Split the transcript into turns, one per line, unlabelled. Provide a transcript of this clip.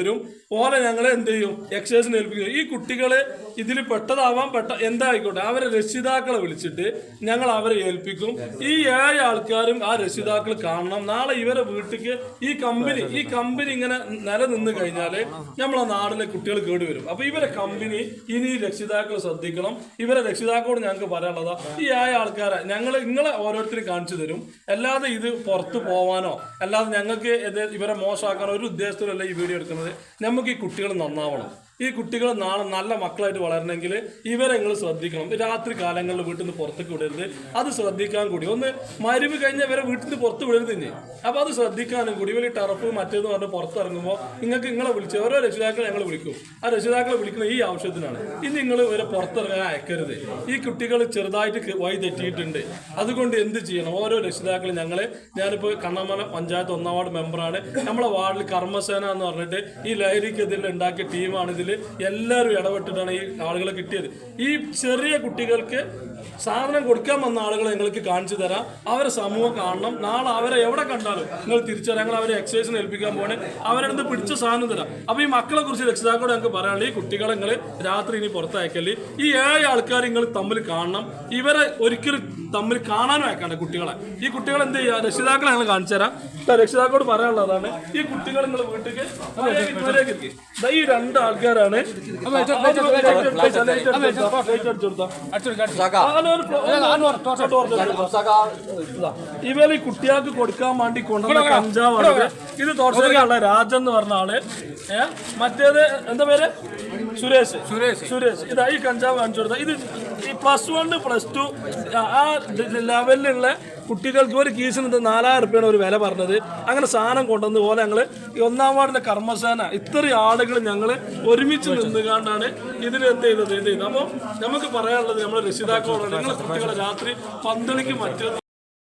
തരും ഓലെ ഞങ്ങൾ എന്ത് ചെയ്യും? എക്സൈസിന് ഏൽപ്പിക്കും. ഈ കുട്ടികളെ ഇതിൽ പെട്ടതാവാൻ പെട്ട എന്തായിക്കോട്ടെ? അവരെ രക്ഷിതാക്കളെ വിളിച്ചിട്ട് ഞങ്ങൾ അവരെ ഏൽപ്പിക്കും. ഈ ഏഴ് ആൾക്കാരും ആ രക്ഷിതാക്കൾ കാണണം. നാളെ ഇവരെ വീട്ടിക്ക് ഈ കമ്പനി ഈ കമ്പനി ഇങ്ങനെ നിലനിന്ന് കഴിഞ്ഞാൽ നമ്മളെ നാടിലെ കുട്ടികൾ കേടുവരും അപ്പൊ ഇവരെ കമ്പനി ഇനി രക്ഷിതാക്കൾ ശ്രദ്ധിക്കണം. ഇവരെ രക്ഷിതാക്കളോട് ഞങ്ങൾക്ക് പറയാനുള്ളതാ ഈ ആയ ആൾക്കാരെ ഞങ്ങൾ നിങ്ങളെ ഓരോരുത്തരും കാണിച്ചു തരും. അല്ലാതെ ഇത് പുറത്ത് പോവാനോ അല്ലാതെ ഞങ്ങൾക്ക് ഇവരെ മോശമാക്കാനോ ഒരു ഉദ്ദേശത്തിലല്ല ഈ വീഡിയോ എടുക്കുന്നത്. നമുക്ക് ഈ കുട്ടികൾ നന്നാവണം. ഈ കുട്ടികൾ നാളെ നല്ല മക്കളായിട്ട് വളരണമെങ്കിൽ ഇവരെ നിങ്ങൾ ശ്രദ്ധിക്കണം. രാത്രി കാലങ്ങളിൽ വീട്ടിൽ നിന്ന് പുറത്തേക്ക് വിടരുത്. അത് ശ്രദ്ധിക്കാൻ കൂടി. ഒന്ന് മരുവ് കഴിഞ്ഞാൽ ഇവരെ വീട്ടിൽ നിന്ന് പുറത്ത് വിടരുത് ഇനി. അപ്പോൾ അത് ശ്രദ്ധിക്കാനും കൂടി. ഇവർ ടറഫ് മറ്റേന്ന് പറഞ്ഞ് പുറത്തിറങ്ങുമ്പോൾ നിങ്ങൾക്ക് നിങ്ങളെ വിളിച്ച് ഓരോ രക്ഷിതാക്കളെ ഞങ്ങൾ വിളിക്കും. ആ രക്ഷിതാക്കളെ വിളിക്കുന്ന ഈ ആവശ്യത്തിനാണ്. ഇനി നിങ്ങൾ ഇവരെ പുറത്തിറങ്ങാൻ അയക്കരുത്. ഈ കുട്ടികൾ ചെറുതായിട്ട് വഴി തെറ്റിയിട്ടുണ്ട്. അതുകൊണ്ട് എന്ത് ചെയ്യണം? ഓരോ രക്ഷിതാക്കളും ഞങ്ങളെ ഞാനിപ്പോൾ കണ്ണമല പഞ്ചായത്ത് ഒന്നാം വാർഡ് മെമ്പറാണ് നമ്മളെ വാർഡിൽ കർമ്മസേന എന്ന് പറഞ്ഞിട്ട് ഈ ലഹരിക്കെതിരെ ഉണ്ടാക്കിയ ടീമാണ് ഇതിൽ എല്ലാവരും ഇടപെട്ടിട്ടാണ് ഈ ആളുകളെ കിട്ടിയത്. ഈ ചെറിയ കുട്ടികൾക്ക് സാധനം കൊടുക്കാൻ വന്ന ആളുകളെ നിങ്ങൾക്ക് കാണിച്ചു തരാം. അവരെ സമൂഹം കാണണം. നാളെ അവരെ എവിടെ കണ്ടാലും നിങ്ങൾ തിരിച്ചറിയാം. ഞങ്ങൾ അവരെ എക്സസൈസിന് ഏൽപ്പിക്കാൻ പോകണേ അവരുടെ അടുത്ത് പിടിച്ച സാധനം തരാം. അപ്പൊ ഈ മക്കളെ കുറിച്ച് രക്ഷിതാക്കളോട് ഞങ്ങൾക്ക് പറയാനുള്ളത് ഈ കുട്ടികളെ നിങ്ങൾ രാത്രി ഇനി പുറത്തയക്കൽ ഈ ഏഴ് ആൾക്കാർ നിങ്ങൾ തമ്മിൽ കാണണം. ഇവരെ ഒരിക്കലും തമ്മിൽ കാണാനും അയക്കണ്ട കുട്ടികളെ. ഈ കുട്ടികളെ എന്ത് ചെയ്യുക രക്ഷിതാക്കളെ ഞങ്ങൾ കാണിച്ചു തരാം. രക്ഷിതാക്കളോട് പറയാനുള്ളതാണ് ഈ കുട്ടികൾ നിങ്ങൾ വീട്ടിലേക്ക് ഈ രണ്ട് ആൾക്കാരാണ് ഇവർ കുട്ടികൾക്ക് കൊടുക്കാൻ വേണ്ടി കൊണ്ടുവന്ന കഞ്ചാവാണ് ഇത്. തോട്ടത്തിലുള്ള രാജൻ എന്ന് പറഞ്ഞ ആൾ മറ്റേത് എന്താ പേര് സുരേഷ് സുരേഷ് സുരേഷ് ഇതാ ഈ കഞ്ചാവ് കാണിച്ചു കൊടുത്ത ഇത് ഈ പ്ലസ് വൺ പ്ലസ് ടു ആ ലെവലിലുള്ള കുട്ടികൾക്ക് ഒരു കീസിന് നാലായിരം റുപ്യാണ് ഒരു വില പറഞ്ഞത്. അങ്ങനെ സാധനം കൊണ്ടുവന്ന പോലെ ഞങ്ങൾ ഈ ഒന്നാം വാർഡിന്റെ കർമ്മസേന ഇത്രയും ആളുകൾ ഞങ്ങൾ ഒരുമിച്ച് നിന്നുകൊണ്ടാണ് ഇതിന് എന്ത് ചെയ്തത്? എന്ത് ചെയ്തത് അപ്പോൾ നമുക്ക് പറയാനുള്ളത് നമ്മുടെ രക്ഷിതാക്കളോട് നിങ്ങൾ കുട്ടികളെ രാത്രി പന്തളിക്ക് മറ്റേന്ന്